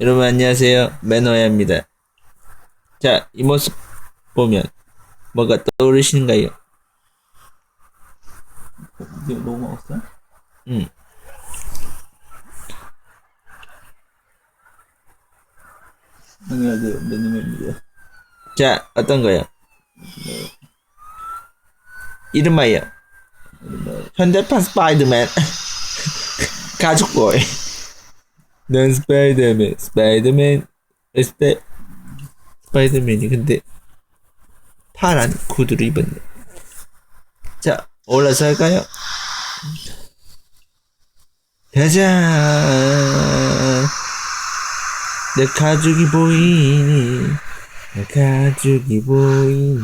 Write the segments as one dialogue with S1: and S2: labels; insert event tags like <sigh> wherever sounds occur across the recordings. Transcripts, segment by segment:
S1: 여러분 안녕하세요. 매너야입니다. 자, 이 모습 보면 뭐가 떠오르시는가요?
S2: 이게 너무 먹었어요?
S1: 음.
S2: 안녕하세요. 매니맨입니다.
S1: 자, 어떤 거요? 이름하여 현대판 스파이더맨 <laughs> 가죽보이 넌 스파이더맨 스파이더맨 스파 스파이더맨이 근데 파란 구두를 입었네 자 올라서 할까요? 짜잔 내 가죽이 보이니 내 가죽이 보이니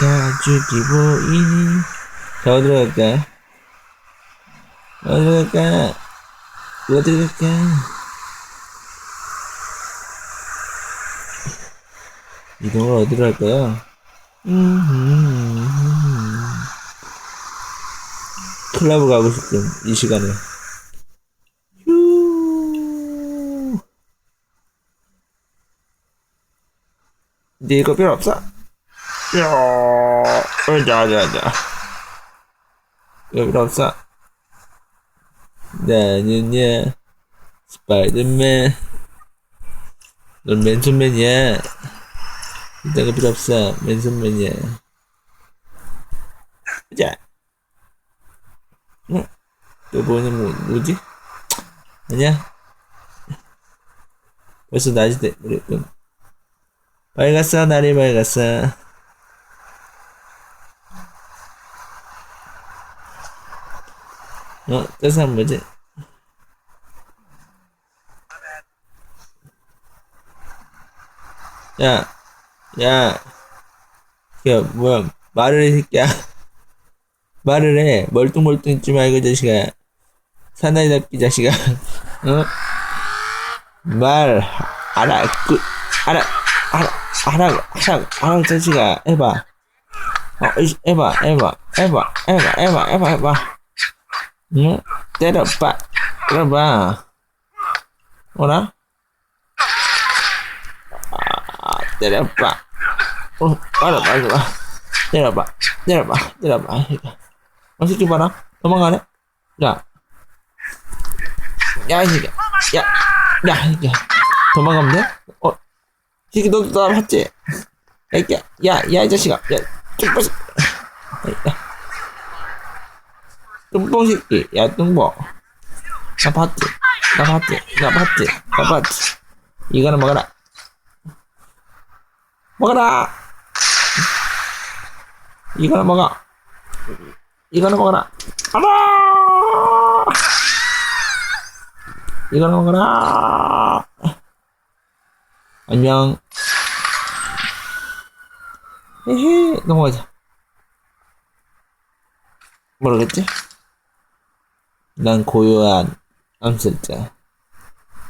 S1: 가죽이 보이니 자 어디로 갈까? 어디로 갈까? 갈까? 이동을 어디로 할까요? 음, 클럽 가고 싶은 이 시간에 휴. 근데 이거 필요 없어? 야, 자, 자, 자. 이거 필요 없어? 나는야, 스파이더맨. 넌 맨손맨이야. 거 필요 없어. 맨손맨이야. 자. 응? 또 보는 뭐, 뭐지? 아니야? 벌써 낮이 돼, 그랬군. 밝았어, 날이 밝았어. 어, 저 사람 뭐지? 야, 야, 야, 뭐야, 말을 해, 새끼야. <laughs> 말을 해. 멀뚱멀뚱 있지 말고, 이 자식아. 사나이 답기 자식아. <laughs> 어? 말, 알아, 그, 알아, 알아, 하라고, 하라고, 하라고, 자식아. 해봐. 어, 해봐, 해봐, 해봐, 해봐, 해봐, 해봐, 해봐. 응? 때려봐, 때려봐. 뭐라? 아, 때려봐. 어, 알아, 알아, 때려봐, 때려봐, 때려봐. 어, 새끼 봐라. 도망가네? 야. 야, 이 새끼야. 야, 야, 이 새끼야. 도망가면 돼? 어, 이 새끼 너도 나 봤지? 야, 이. 야, 야, 이 자식아. 야, 좀 빠져. 야. 뚱뽕 새끼. 야, 뚱뽕. 나 봤지? 나 봤지? 나 봤지? 나 봤지? 이거는 먹어라. 먹어라! 이거는 먹어. 이거는 먹어라. 알아! 이거는 먹어라. 안녕. 헤헤, 넘어가자. 모르겠지? 난 고요한 암살자.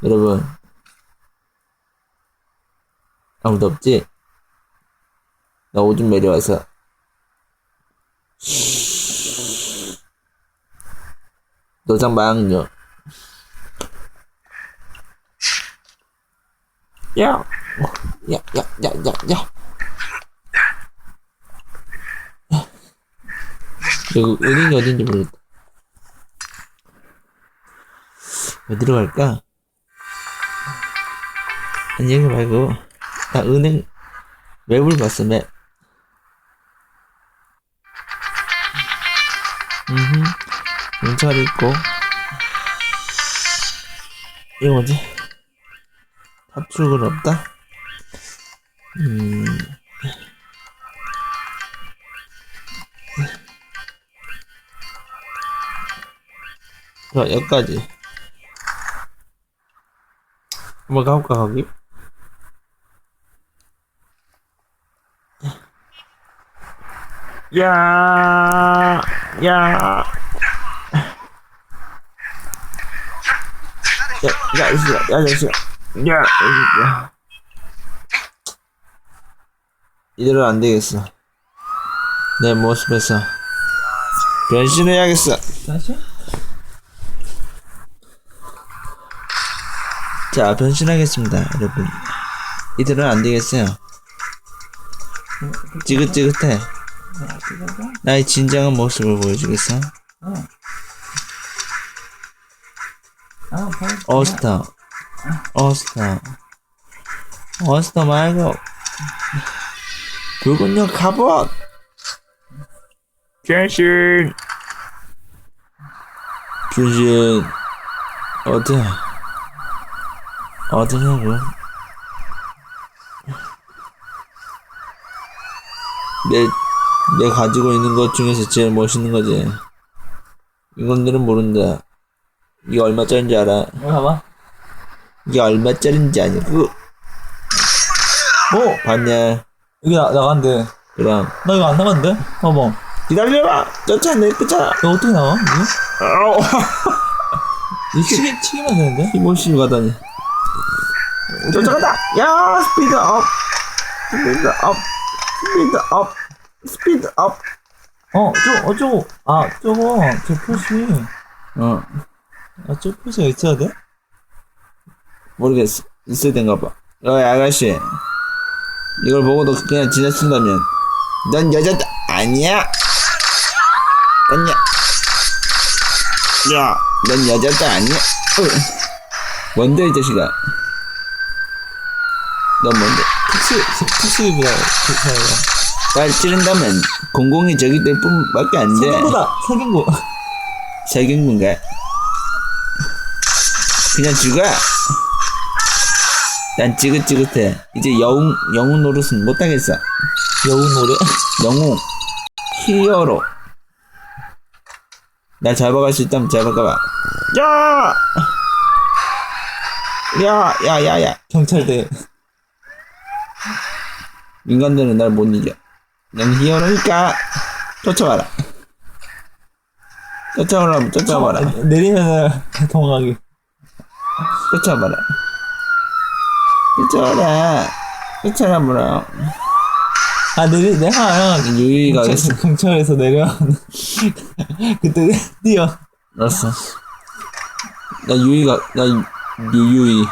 S1: 여러분, 아무도 없지? 나 오줌 내려와서. 노장 망요. 야, 야, 야, 야, 야, 야. 여기 은행이 어딘지 모르겠다. 어디로 갈까? 안녕히 말고 나 은행 맵을 봤어 맵. 음, 경찰 있고 이거 뭐지? 파출근 없다. 음. 자, 여기까지. 한번 가볼까, 거기? 야, 야. 야, 야, 이 새끼야, 야, 이 새끼야. 야, 이 새끼야. 이대로 안 되겠어. 내 모습에서 변신해야겠어.
S2: 다시?
S1: 자, 변신하겠습니다, 여러분. 이대로는 안 되겠어요. 찌긋찌긋해. 나의 진정한 모습을 보여주겠어?
S2: 어. 아.
S1: 어스터. 어스터. 어스터 말고. 붉은 역 갑옷! 변신! 변신. 어디? 어디냐고? 내, 내 가지고 있는 것 중에서 제일 멋있는 거지. 이건들은 모른다. 이게 얼마짜린지 알아?
S2: 이거 봐봐.
S1: 이게 얼마짜린지 아냐고?
S2: 오!
S1: 봤냐?
S2: 여기 나, 나간대.
S1: 그럼.
S2: 나 이거 안 나간대? 봐봐.
S1: 기다려봐! 쫓아내, 쫓아!
S2: 이거 어떻게 나가? <laughs> 이거? 이거 치기, 치기만 되는데?
S1: 힘없이 가다니. 쫓아간다! 야, 스피드 업! 스피드 업! 스피드 업! 스피드 업!
S2: 어, 저, 어, 저거. 아, 저거. 저 표시.
S1: 어,
S2: 아, 저 표시가 있어야 돼?
S1: 모르겠어. 있어야 된가 봐. 어이, 아가씨. 이걸 보고도 그냥 지나친다면, 넌 여자다! 아니야! 아니야! 야, 넌 여자다 아니야? 어. 뭔데, 이 자식아? 넌 뭔데?
S2: 특수, 특수기보다 좋다요.
S1: 날 찌른다면 공공이 저기 될 뿐밖에 안 돼.
S2: 세경보다! 세경보.
S1: 세경군가? 그냥 죽어. 난 지긋지긋해. 이제 영웅 영웅 노릇은 못 하겠어.
S2: 여우 노래?
S1: 영웅 히어로. 날 잡아갈 수 있다면 잡아가봐. 야! 야, 야, 야, 야.
S2: 경찰대.
S1: 인간들은 날 못 이겨. 난 히어로니까 쫓아와라. 쫓아오라, 쫓아와라.
S2: 내리면은 도망가기.
S1: 쫓아봐라. 쫓아와라. 쫓아와보라.
S2: 아, 내리, 내가
S1: 유이가
S2: 경찰. 경찰에서 내려. 그때 뛰어.
S1: 알았어. 나 유이가, 나 유유이.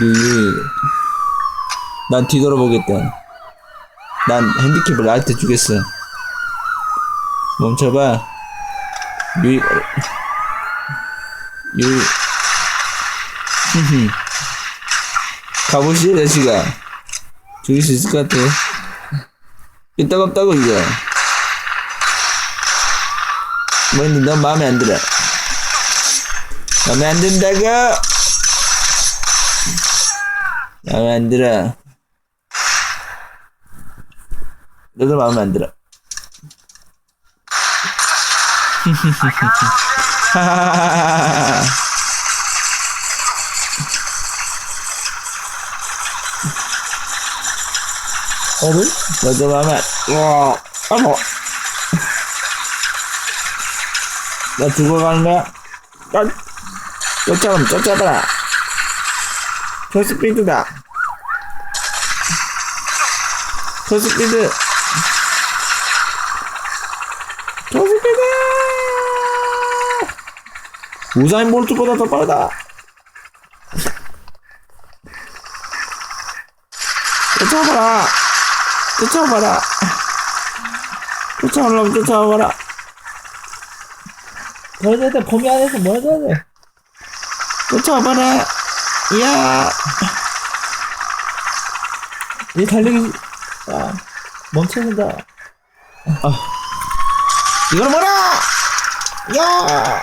S1: 유유이. 난 뒤돌아보겠다. 난 핸디캡을 나한테 주겠어. 멈춰봐. 유이, 유이. 흠흠. 가보시죠, 자식아. 죽일 수 있을 것 같아. 삐딱 없다고, 이거. 뭔데, 넌 마음에 안 들어. 마음에 안 든다고! 마음에 안 들어. 너도 마음에 안 들어. 하하하하하.
S2: 어를?
S1: 너도 마음에 안, 와, 아파. 나 죽어가는 거야? 쫓, 쫓아가면 쫓아봐라. 초스피드다. 초스피드. 초스피드! 우사인 볼트보다 더 빠르다. 쫓아봐라. 쫓아봐라. 쫓아오려면 쫓아와봐라.
S2: 그래야 돼, 범위 안에서 뭐 해줘야 돼?
S1: 쫓아와봐라. 이야.
S2: 이 달리기, 아, 멈춰진다.
S1: 이걸 뭐라! 야!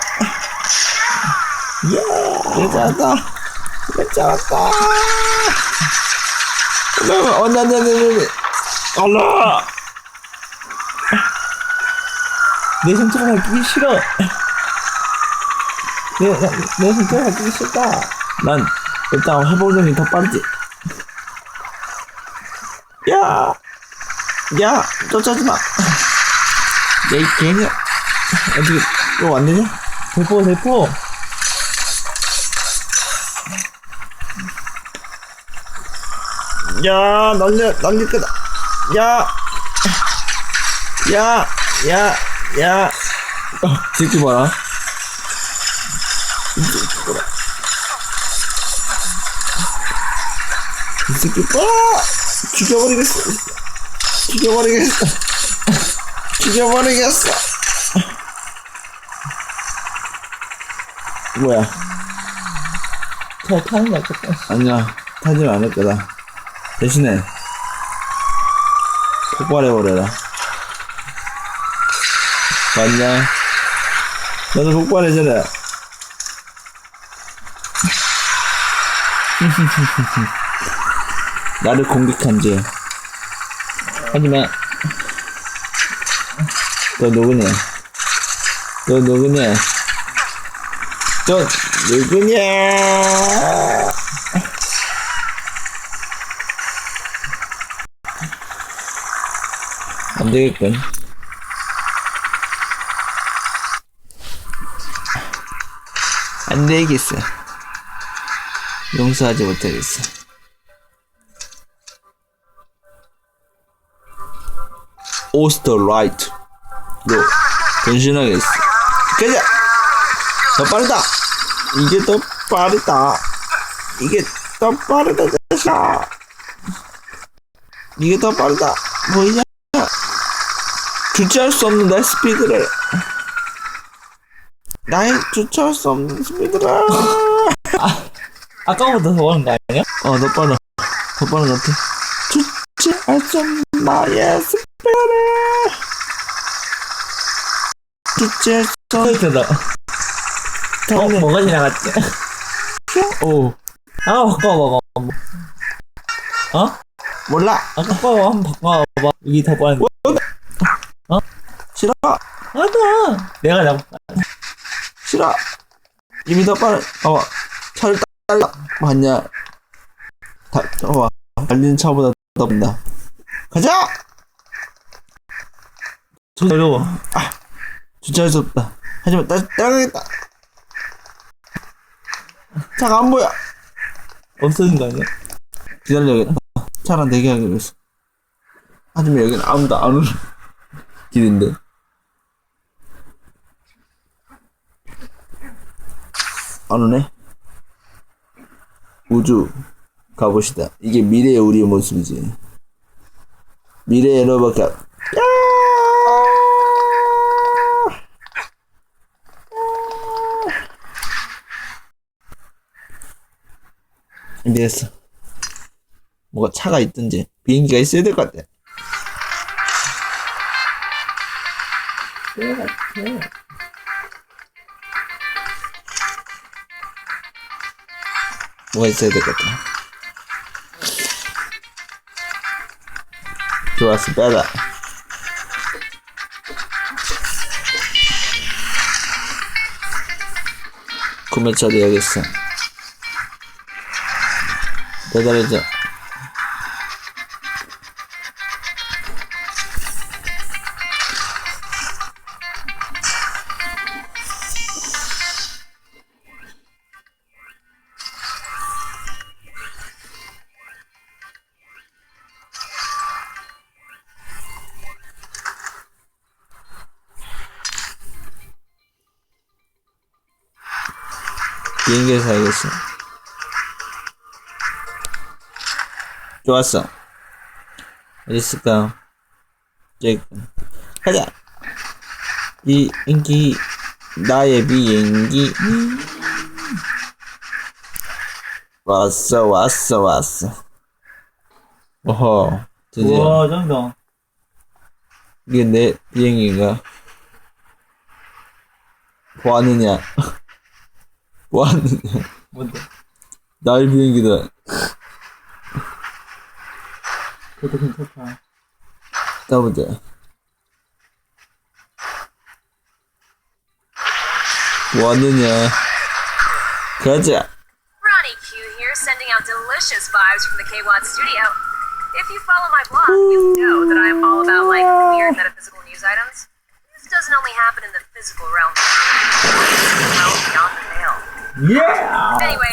S1: 예! 잡았다. 잡았다. 어, 나, 나, 나, 나, 나. 알라!
S2: 내 손톱을 끼기 싫어. 내, 나, 내 손톱을 끼기 싫다.
S1: 난 일단 회복력이 더 빠르지. 야! 야! 쫓아지 마! 야, 이 개냐? 어떻게, 또안 되냐?
S2: 대포, 대포.
S1: 야, 날려, 날릴 거다. 야! 야! 야! 야! 어, 새끼 봐라. 이 새끼 빠 죽여버리겠어 죽여버리겠어 죽여버리겠어 뭐야
S2: 저 타는 거 같겠다.
S1: 아니야 타지 않을 거다 대신에 폭발해버려라. 맞냐? 너도 폭발해줘라 <laughs> 나를 공격한 죄. 하지만 너 누구냐? 너 누구냐? 너 누구냐 되겠군. 안 되겠어. 용서하지 못하겠어. 오스터 라이트. 로. 변신하겠어. 가자! 더 빠르다! 이게 더 빠르다. 이게 더 빠르다, 자식아. 이게 더 빠르다. 보이냐? 주체할 수 없는 나의 스피드를 나의 주체할 수 없는 스피드를
S2: 아까보다 더 오는 거 아니야?
S1: 어너 빨라 더 빠른 것 같아 주체할 수 없는 나의 스피드를 주체할 수 없는
S2: 그렇다. 어, 뭐가 지나갔지?
S1: 오
S2: 아, 바꿔봐봐. 어?
S1: 몰라
S2: 아, 바꿔봐. 한번 바꿔봐. 이게 더 빠른 거.
S1: 싫어
S2: 맞아. 내가 잡
S1: 싫어 이미 더 빠른 봐봐 차를 딸라 봤냐 다 봐봐 달리는 차보다 더 빠른다 가자
S2: 저 어려워.
S1: 주체할 수 없다. 하지만 나 따라가겠다. 차가 안 보여.
S2: 없어진 거 아니야?
S1: 기다려야겠다. 차랑 대기하기로 했어. 하지만 여기는 아무도 안 오는 <laughs> 길인데. 안 오네. 우주 가봅시다. 이게 미래의 우리의 모습이지. 미래의 로봇 가. 준비됐어. 뭐가 차가 있든지 비행기가 있어야 될 것 같아. 뭐가 있어야 될것 같아. 좋 좋았어. 어디 있을까? 저기, 가자! 비행기, 나의 비행기. 왔어, 왔어, 왔어. 어허, 드디어.
S2: 우와, 짱이다.
S1: 이게 내 비행기인가? 뭐 하느냐? <laughs> 뭐 하느냐?
S2: 뭔데?
S1: 나의 비행기다.
S2: 不都很正
S1: 常，对不对？我的娘，可姐。
S3: Ronnie Q here, sending out delicious vibes from the K Watt studio. If you follow my blog, you know that I am all about like weird metaphysical news items. This doesn't only happen in the physical realm; beyond the veil.
S2: Yeah.
S3: Anyway.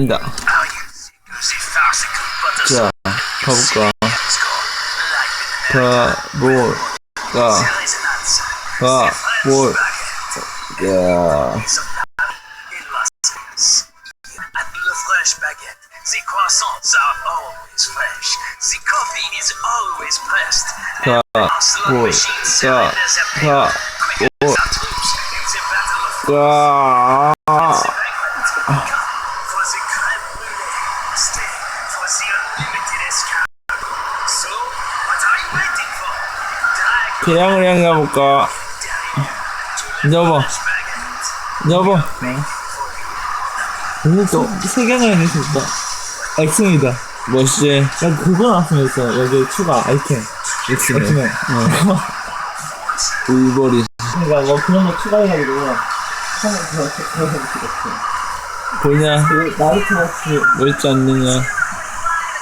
S1: 아니다.
S4: See farcical butter
S1: 자, 가볼까. 가, 뭘, 가, 가, 뭘. 야,
S4: And le fresh baguette. The croissants are always fresh. The coffee is always pressed.
S1: 가,
S4: Slot
S1: 뭘,
S4: machines
S1: 가,
S4: cylinders appear
S1: 가,
S4: quick as our troops in the battle of
S1: 태양을 향해 가볼까. 여보. 여보.
S2: 오늘 또 세경을 해서 있다. 액션이다.
S1: 멋있지?
S2: 야 그거 나왔으면 했어. 여기 추가 아이템. 액션에.
S1: 울버린.
S2: 그러니까 뭐 그런 거 추가해가지고
S1: 보냐?
S2: 있어. 나루토 같이.
S1: 멋있지 않느냐?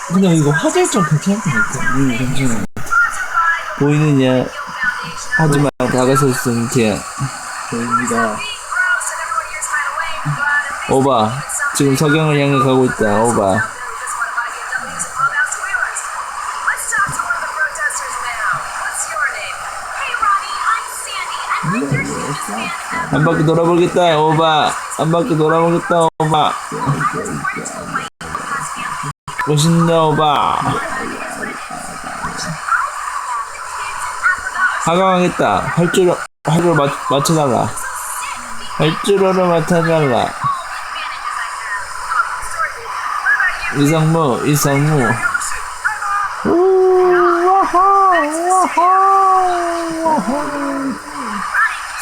S2: 근데 이거 화질 좀 괜찮은 것 같아. 응, 괜찮아.
S1: 보이느냐? 하지만 다가설 수 있는 게
S2: 보입니다.
S1: 오바. 지금 석양을 향해 가고 있다. 오바. 한 바퀴 돌아보겠다. 오바. 한 바퀴 돌아보겠다. 오바. 멋있네. 오바. 하강하겠다. 활주로 활주로 맞, 맞춰달라. 활주로를 맞춰달라. 이상무 이상무.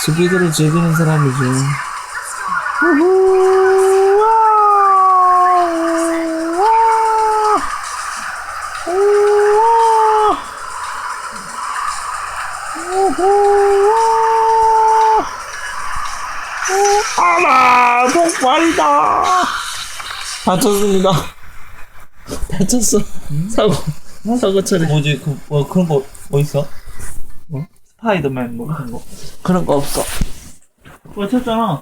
S1: 스피드를 즐기는 사람이죠. 아라 폭발이다. 다쳤습니다. 다쳤어. 사고 사고 처리.
S2: 뭐지 그뭐 그런 거 뭐 있어? 뭐 스파이더맨 뭐 그런 거.
S1: 그런 거 없어.
S2: 뭐 쳤잖아.